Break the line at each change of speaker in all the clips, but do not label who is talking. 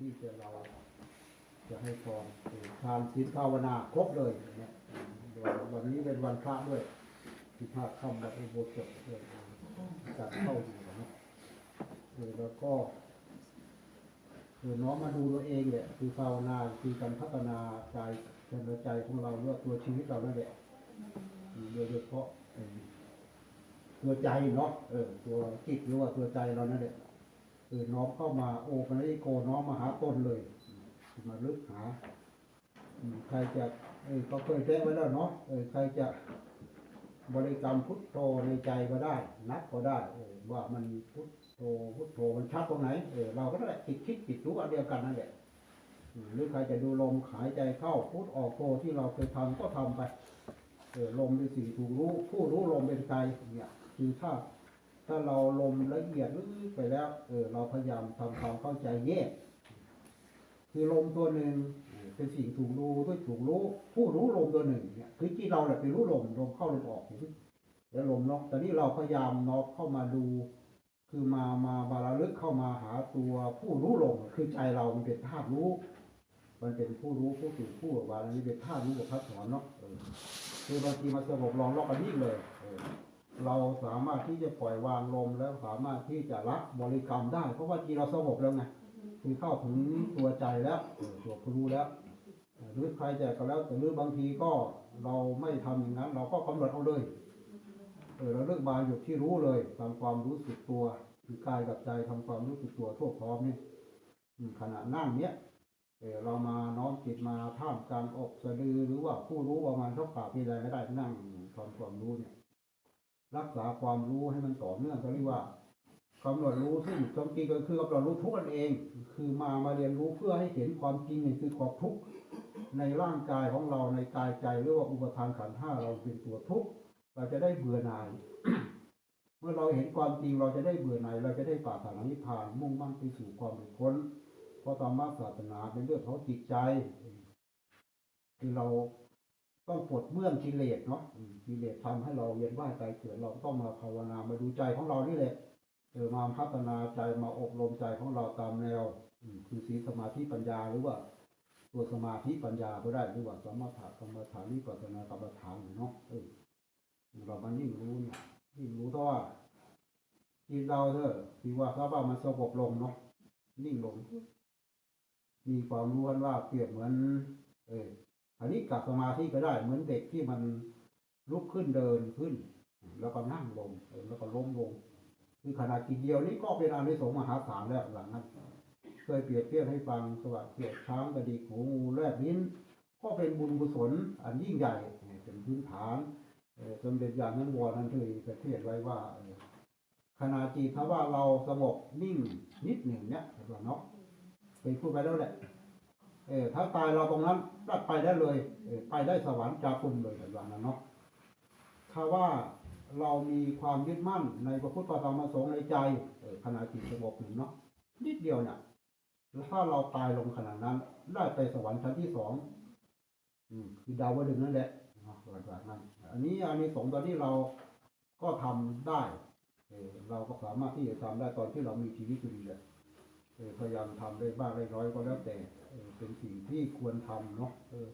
ที่จะเราจะให้พรทานศีลภาวนาครบเลยเนี่ยวันวันนี้เป็นวันพระด้วยที่พระค่ำวัดอุโบสถด้วยการเข้าอยู่นะแล้วก็คือน้อมมาดูตัวเองเนี่ยคือภาวนาคือการพัฒนาใจใจของเราเรื่องตัวชีวิตเรานั่นแหละโดยเฉพาะเอ่อตัวใจเนาะเออตัวจิตหรือว่าตัวใจเรานั่นแหละ เออน้อมเข้ามาโอปัญิโกน้อมมาหาตนเลย มาลึกหา ใครจะเออเขาเคยแจ้งไว้แล้วเนาะเออใครจะบริกรรมพุทโธในใจก็ได้ นับก็ได้เออว่ามันพุทโธพุทโธมันชัดตรงไหนเออเราก็ได้คิดคิดคิดรู้อันเดียวกันนั่นแหละหรือใครจะดูลมหายใจเข้าพุทออกโธที่เราเคยทำก็ทำไปเออลมเป็นสิ่งถูกรู้ ผู้รู้ลมเป็นใครเนี่ยคือถ้า ถ้าเราลมละเอียดลึกไปแล้ว เออ เราพยายามทำความเข้าใจแยก คือลมตัวหนึ่งเป็นสิ่งถูกรู้ด้วยถูกรู้ ผู้รู้ลมตัวหนึ่งเนี่ยคือที่เราแหละไปรู้ลมลมเข้าลมออกแล้วลมเนาะแต่นี้เราพยายามนอกเข้ามาดู คือมามาบาระลึกเข้ามาหาตัวผู้รู้ลมคือใจเรามันเป็นธาตุรู้ มันเป็นผู้รู้ผู้ตื่นผู้ว่าอันนี้เป็นธาตุรู้กับพระสอนเนาะคือบางทีมันสงบลองลอกกันนิ่งเลย เราสามารถที่จะปล่อยวางลมแล้วสามารถที่จะรับบริกรรมได้ เพราะว่าทีเราสงบแล้วไงคือเข้าถึงตัวใจแล้วตัวผู้รู้แล้วหรือใครจะก็แล้วแต่หรือบางทีก็เราไม่ทำอย่างนั้น เราก็กำหนดเอาเลยเออเราเลือกมาอยู่ที่รู้เลยทำความรู้สึกตัว คือกายกับใจทำความรู้สึกตัวทั่วพร้อมนี่ขณะนั่งเนี้ยเออเรามาน้อมจิตมาท่ามกลางอกสะดือหรือว่าผู้รู้ประมาณเท่าปากมีอะไรก็ได้นั่งทำความรู้เนี่ย รักษาความรู้ให้มันต่อเนื่องก็เรียกว่ากำหนดรู้ซึ่งจริงก็คือกำหนดรู้ทุกข์นั่นเอง คือมามาเรียนรู้เพื่อให้เห็นความจริงนี่คือความทุกข์ในร่างกายของเราในกายใจหรือว่าอุปทานขันธ์ห้าเราเป็นตัวทุกข์เราจะได้เบื่อหน่าย เมื่อเราเห็นความจริงเราจะได้เบื่อหน่ายเราจะได้ปรารถนานิพพานมุ่งมั่นไปสู่ความหลุดพ้นเพราะธรรมะศาสนาเป็นเรื่องของจิตใจ คือเรา ต้องปลดเมื่องกิเลสเนาะอืมกิเลสทำให้เราเวียนว่ายตายเกิดเราต้องมาภาวนามาดูใจของเรานี่แหละเออมาพัฒนาใจมาอบรมใจของเราตามแนวอืมคือศีลสมาธิปัญญาหรือว่า ตัวสมาธิปัญญาก็ได้หรือว่าสมถะกรรมฐานวิปัสสนากรรมฐานเนาะเออเรามันยิ่งรู้เนี่ยยิ่งรู้เท่าว่าจิตเราเถอะที่ว่าถ้าว่ามันสงบลงเนาะนิ่งลง มีความรู้กันว่าเปรียบเหมือน เออ อันนี้กับสมาธิก็ได้เหมือนเด็กที่มันลุกขึ้นเดินขึ้น แล้วก็นั่งลงแล้วก็ล้มลงคือขนาดกินเดียวนี่ก็เป็นอานิสงส์มหาศาลแล้วหลังนั้นเคยเปรียบเทียบให้ฟังสวัสดิ์เกียรติช้างกระดิกหูงูแลบลิ้น ก็เป็นบุญกุศลอันยิ่งใหญ่เป็นพื้นฐานเออสมเด็จอย่างนั้นวรนั้นเลยประเทศไว้ว่าขณะจิตถ้าว่าเราสงบนิ่งนิดหนึ่งเนี่ยเห็นว่าเนาะเคยพูดไปแล้วแหละ เออถ้าตายเราตรงนั้นก็ไปได้เลยเออไปได้สวรรค์จากคุณเลยแบบนั้นเนาะถ้าว่าเรามีความยึดมั่นในพระพุทธธรรมประสงค์ในใจเออขณะจิตสงบหนึ่งเนาะนิดเดียวเนี่ยถ้าเราตายลงขนาดนั้น ได้ไปสวรรค์ชั้นที่สองอืมคือดาวดึงส์นั่นแหละเนาะแบบนั้น อันนี้อันนี้สงสตอนที่เราก็ทำได้เออเราก็สามารถที่จะทำได้ตอนที่เรามีชีวิตอยู่ดีแหละพยายามทำได้บ้างได้น้อยก็แล้วแต่ เออเป็นสิ่งที่ควรทำเนาะเออ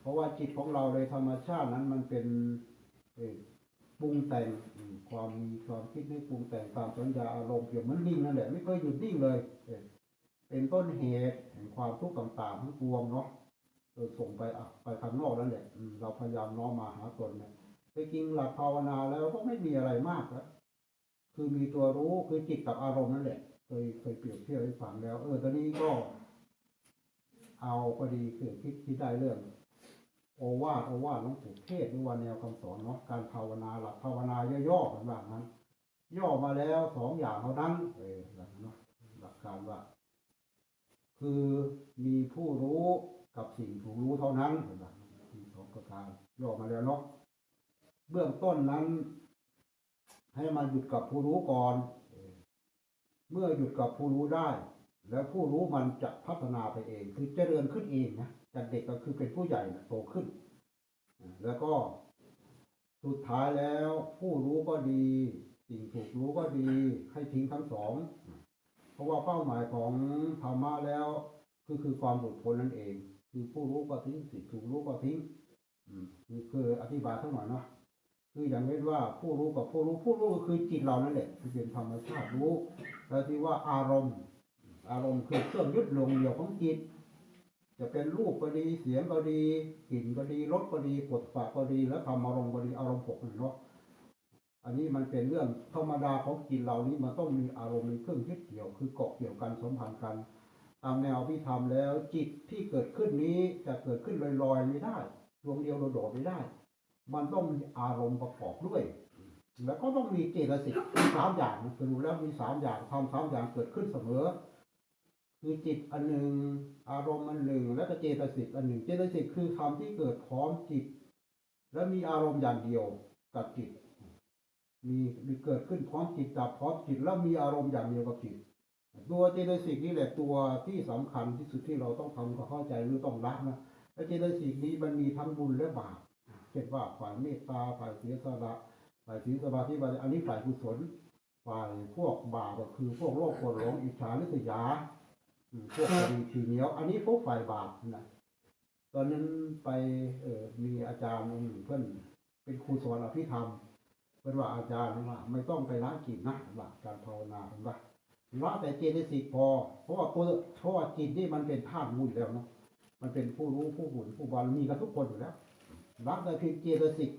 เพราะว่าจิตของเราในธรรมชาตินั้นมันเป็นเออปรุงแต่งอืมความมีความคิดให้ปรุงแต่งตามสัญญาอารมณ์เกี่ยวมันนิ่งนั่นแหละไม่เคยหยุดนิ่งเลยเออเป็นต้นเหตุแห่งความทุกข์ต่างๆทั้งปวงเนาะเออส่งไปอะไปข้างนอกนั่นแหละอืมเราพยายามน้อมมาหาตนเนี่ยไปจริงหลักภาวนาแล้วก็ไม่มีอะไรมากแล้ว คือมีตัวรู้คือจิตกับอารมณ์นั่นแหละเคยเคยเปรียบเทียบให้ฟังแล้ว เออตอนนี้ก็ เอาพอดีคือคิดคิดได้เรื่องโอวาทโอวาทหลวงปู่เทศน์หรือว่าแนวคำสอนเนาะการภาวนาหลักภาวนาย่อๆกันว่างั้น ย่อมาแล้วสองอย่างเท่านั้นเออหลักเนาะหลักการว่า คือมีผู้รู้กับสิ่งถูกรู้เท่านั้นเห็นไหมมีสองประการย่อมาแล้วเนาะเบื้องต้นนั้น ให้มาหยุดกับผู้รู้ก่อน เมื่อหยุดกับผู้รู้ได้ แล้วผู้รู้มันจะพัฒนาไปเอง คือเจริญขึ้นเองนะจากเด็กก็คือเป็นผู้ใหญ่นะโตขึ้น แล้วก็สุดท้ายแล้วผู้รู้ก็ดี สิ่งถูกรู้ก็ดีให้ทิ้งทั้งสอง เพราะว่าเป้าหมายของธรรมะแล้วคือคือความหลุดพ้นนั่นเอง คือผู้รู้ก็ทิ้งสิ่งถูกรู้ก็ทิ้งอืมนี่คืออธิบายสักหน่อยเนาะคืออย่างเช่นว่าผู้รู้กับผู้รู้ผู้รู้ก็คือจิตเรานั่นแหละที่เป็นธรรมชาติรู้แล้วที่ว่าอารมณ์ อารมณ์คือเครื่องยึดลงเดียวของจิต จะเป็นรูปก็ดีเสียงก็ดีกลิ่นก็ดีรสก็ดีกดฝาก็ดีแล้วทำอารมณ์ก็ดีอารมณ์หกเนาะอันนี้มันเป็นเรื่องธรรมดาของจิตเรานี้มันต้องมีอารมณ์มีเครื่องยึดเกี่ยวคือเกาะเกี่ยวกันสัมพันธ์กันตามแนวพิธรรมแล้วจิตที่เกิดขึ้นนี้จะเกิดขึ้นลอยๆไม่ได้ดวงเดียวโดดไม่ได้ มันต้องมีอารมณ์ประกอบด้วย แล้วก็ต้องมีเจตสิกสามอย่างคือรู้แล้วมีสามอย่างทำสามอย่างเกิดขึ้นเสมอ คือจิตอันหนึ่ง อารมณ์อันหนึ่ง แล้วก็เจตสิกอันหนึ่ง เจตสิกคือคำที่เกิดพร้อมจิต แล้วมีอารมณ์อย่างเดียวกับจิต มีมีเกิดขึ้นพร้อมจิตดับพร้อมจิต แล้วมีอารมณ์อย่างเดียวกับจิต ตัวเจตสิกนี่แหละตัวที่สำคัญที่สุดที่เราต้องทำก็เข้าใจหรือต้องละนะและเจตสิกนี้มันมีทั้งบุญและบาปเช่นว่าฝ่ายเมตตาฝ่ายเสียสละฝ่ายศีลสมาธิปัญญาอันนี้ฝ่ายกุศลฝ่ายพวกบาปก็คือพวกโลภโกรธหลงอิจฉาริษยา อืมพวกคดีทีเหนียว อันนี้พวกฝ่ายบาปนะตอนนั้นไปเออมีอาจารย์องค์หนึ่งเพื่อนเป็นครูสอนอภิธรรมเพื่อนว่าอาจารย์ว่าไม่ต้องไปละกิจนะหลักการภาวนาเห็นปะละแต่เจตสิกพอ เพราะว่าตัวเพราะว่าจิตนี่มันเป็นธาตุรู้อยู่แล้วเนาะมันเป็นผู้รู้ผู้บุญผู้บารมีกันทุกคนอยู่แล้วละแต่เพียงเจตสิก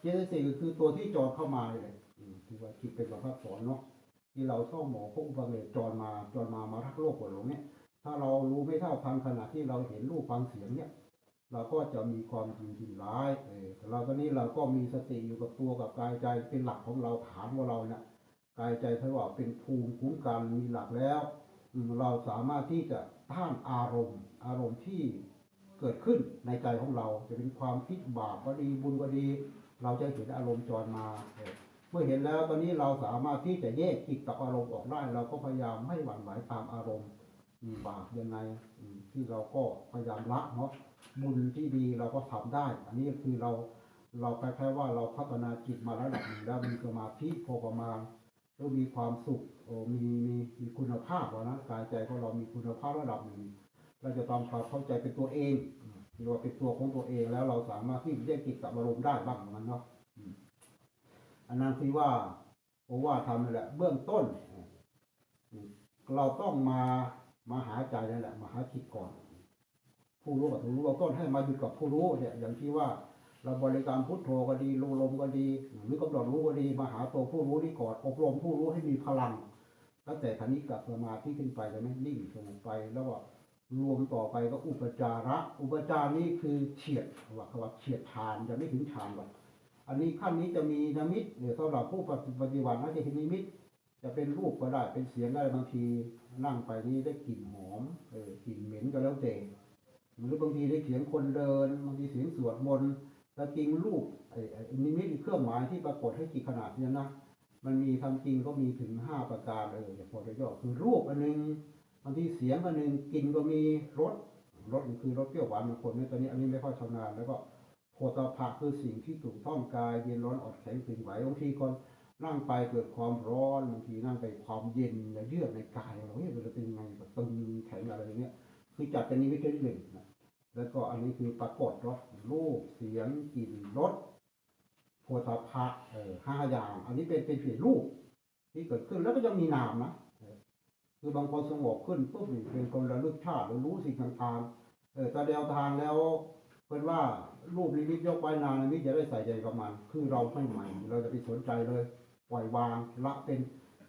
เจตสิกก็คือตัวที่จรเข้ามาเลยอืมที่ว่าจิตเป็นประพัดสอนเนาะ ที่เราเข้าหมอพวกอุปเวทจรมาจรมามารักโลกกว่าหลงเนี่ย ถ้าเรารู้ไม่เท่าทันขณะที่เราเห็นรูปฟังเสียงเนี่ย เราก็จะมีความจริงจริงร้ายเออแต่เราตอนนี้เราก็มีสติอยู่กับตัวกับกายใจเป็นหลักของเราฐานของเราเนี่ยกายใจถ้าว่าเป็นภูมิคุ้มกันมีหลักแล้ว เราสามารถที่จะต้านอารมณ์ อารมณ์ที่เกิดขึ้นในใจของเราจะเป็นความคิดบาปก็ดีบุญก็ดี เราจะเห็นอารมณ์จรมา เมื่อเห็นแล้วตอนนี้เราสามารถที่จะแยกจิตกับอารมณ์ออกได้ เราก็พยายามไม่หวั่นไหวตามอารมณ์บาปยังไงที่เราก็พยายามละเนาะบุญที่ดีเราก็ทำได้ อันนี้คือเราเราแคล้ายๆว่าเราพัฒนาจิตมาระดับหนึ่งแล้วมีสมาธิพอประมาณก็มีความสุขโอ้มีมีมีคุณภาพวะนะกายใจของเรามีคุณภาพระดับหนึ่งเราจะทำความเข้าใจเป็นตัวเองหรือว่าเป็นตัวของตัวเองแล้วเราสามารถที่จะแยกจิตกับอารมณ์ได้บ้างมันเนาะ อันนั้นคือว่าโอว่าทำนั่แหละเบื้องต้น เราต้องมามาหาใจนั่นแหละมาหาจิตก่อน ผู้รู้กับผู้รู้เราต้นให้มาอยู่กับผู้รู้เนี่ยอย่างที่ว่าเราบริกรรพุทโธก็ดีรู้ลมก็ดี หรือกำหนดรู้ก็ดีมาหาตัวผู้รู้นี่ก่อนอบรมผู้รู้ให้มีพลังตั้งแต่คณิกับสมาธิขึ้นไปจะไม่นิ่งสงบไป แล้วก็รวมต่อไปก็อุปจาระ อุปจารนี้คือเฉียดว่าคำว่าเฉียดฌานจะไม่ถึงฌานหร อันนี้ขั้นนี้จะมีนิมิตเดี๋ยสำหรับผู้ปฏิบัตินะจะเห็นนิมิต จะเป็นรูปก็ได้เป็นเสียงก็ได้บางทีนั่งไปนี่ได้กลิ่นหอมเออกลิ่นเหม็นก็แล้วแต่หรือบางทีได้เสียงคนเดินบางทีเสียงสวดมนต์แต่จริงรูปไอ้ไอ้นิมิตเครื่องหมายที่ปรากฏให้กี่ขนาดเนี่ยนะมันมีทำจริงก็มีถึงห้าประการเลยอย่างพอจะย่อคือรูปอันหนึงบางทีเสียงอันหนึ่งกลิ่นก็มีรสรสคือรสเปรี้ยวหวานบางคนเนี่ยตอนนี้อันนี้ไม่ค่อยชำนาญแล้วก็ โพธาภะคือสิ่งที่ถูกต้องกายเย็นร้อนอดแข็งตึงไหวบางทีคนนั่งไปเกิดความร้อนบางทีนั่งไปความเย็นในเยือกในกายเราเฮ้ยมันจะเป็นยังไงแบบตึงแข็งอะไรอย่างเงี้ย คือจัดเป็นนิมิตที่หนึ่งนะแล้วก็อันนี้คือปรากฏรสรูปเสียงกลิ่นรสโพธาภะเออห้าอย่าง อันนี้เป็นเป็นเพียงรูปที่เกิดขึ้นแล้วก็ยังมีนามนะคือบางคนสงบขึ้นปุ๊บนี่เป็นคนระลึกชาติรู้สิ่งต่างๆเออแต่แนวทางแล้ว เพื่อนว่ารูปนิมิตยกไปนามนิมิตจะได้ใส่ใจกับมันคือเราไม่ใหม่ เราจะไปสนใจเลยปล่อยวางละเป็น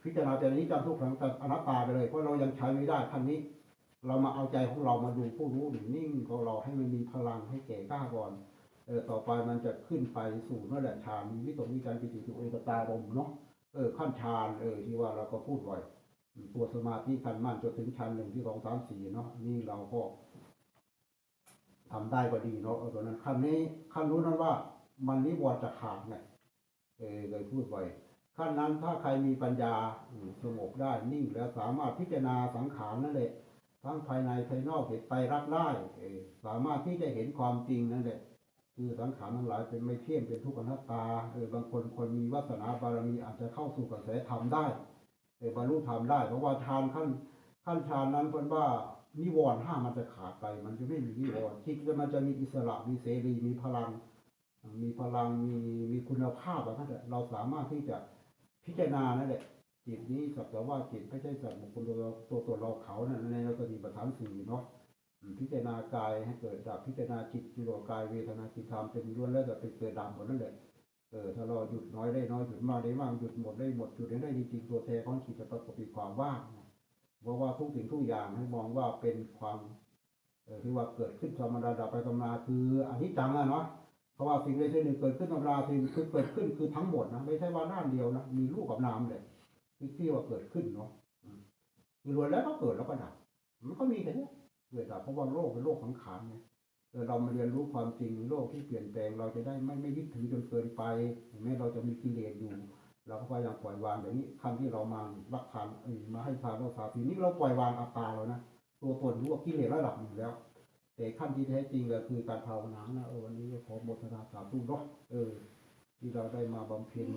พิจารณาแต่นี้จำทุกครั้งแต่อนัตตาไปเลยเพราะเรายังใช้ไม่ได้ขั้นนี้ เรามาเอาใจของเรามาดูผู้รู้หรือนิ่งของเราให้มันมีพลังให้แก่กล้าก่อนเออต่อไปมันจะขึ้นไปสู่นั่นแหละฌานมีวิตกวิจารปิติสุเอกตารมณ์เนาะเออขั้นฌานเออที่ว่าเราก็พูดบ่อยตัวสมาธิขั้นมั่นจนถึงฌานหนึ่งที่สองสามสี่เนาะนี่เราก็ ทำได้ก็ดีเนาะเออตัวนั้นขั้นนี้ขั้นรู้นั้นว่า มันนิวรณ์จะขาดไงเออเลยพูดบ่อยขั้นนั้นถ้าใครมีปัญญาอืมสงบได้นิ่งแล้วสามารถพิจารณาสังขารนั่นแหละทั้งภายในภายนอกเห็นไปรักได้เอ่อสามารถที่จะเห็นความจริงนั่นแหละคือสังขารทั้งหลายเป็นไม่เที่ยงเป็นทุกข์อนัตตาเออบางคนคนมีวาสนาบารมีอาจจะเข้าสู่กระแสธรรมได้เออบรรลุธรรมได้ เพราะว่าฌานขั้นขั้นฌานนั้นเพิ่นว่า นิวรณ์ห้ามันจะขาดไป มันจะไม่มีนิวรณ์จิตมันจะมีอิสระมีเสรีมีพลัง มีพลังมีมีคุณภาพแบบนั้นแหละเราสามารถที่จะพิจารณานั่นแหละจิตนี้สักแต่ว่าจิตไม่ใช่สัตว์บุคคลตัวเราตัวตนเราเขานั่นในเราสติปัฏฐานสี่เนาะพิจารณากายให้เกิดดับพิจารณาจิตจิโรกายเวทนาจิตธรรมเป็นล้วนแล้วแต่เป็นเกิดดับหมดนั่นแหละเออถ้าเราหยุดน้อยได้น้อยหยุดมากได้มากหยุดหมดได้หมดหยุดได้ได้จริงๆตัวแท้ของจิตจะปรากฏเป็นความว่าง เพราะว่าทุกสิ่งทุกอย่างให้มองว่าเป็นความที่ว่าเกิดขึ้นธรรมดาดับไปธรรมดาคืออนิจจังอะเนาะเพราะว่าสิ่งใดสิ่งหนึ่งเกิดขึ้นธรรมดาสิ่งคือเกิดขึ้นคือทั้งหมดนะไม่ใช่ว่าด้านเดียวนะมีรูปกับนามเลยที่ที่ว่าเกิดขึ้นเนาะมคือรวยแล้วก็เกิดแล้วก็ดับมันก็มีแค่เนี้ยเกิดดับเพราะว่าโลกเป็นโลกขังขานไงเออเรามาเรียนรู้ความจริงโลกที่เปลี่ยนแปลงเราจะได้ไม่ไม่ยึดถือจนเกินไปแม้เราจะมีกิเลสอยู่ เราก็พยายามปล่อยวางอย่างนี้คำที่เรามารักทานมาให้ทานเราสาทีนี้เราปล่อยวางอัตตาเรานะตัวตนรู้ว่ากิเลสระดับหนึ่งแล้ว แต่ขั้นที่แท้จริงก็คือการภาวนานะวันนี้ขอโมทนาสาธุเนาะเออ ที่เราได้มาบำเพ็ญ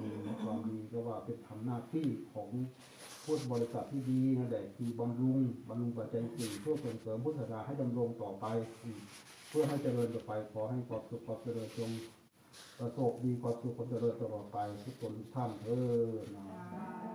ความดีก็ว่าเป็นทำหน้าที่ของพุทธบริษัทที่ดีนั่นแหละคือบำรุงบำรุงปัจจัยสี่เพื่อส่งเสริมพุทธศาสนาให้ดำรงต่อไป เพื่อให้เจริญต่อไปขอให้ความสุขความเจริญจง ประสบดีความสุขความเจริญตลอดไปทุกคนทุกท่านเออ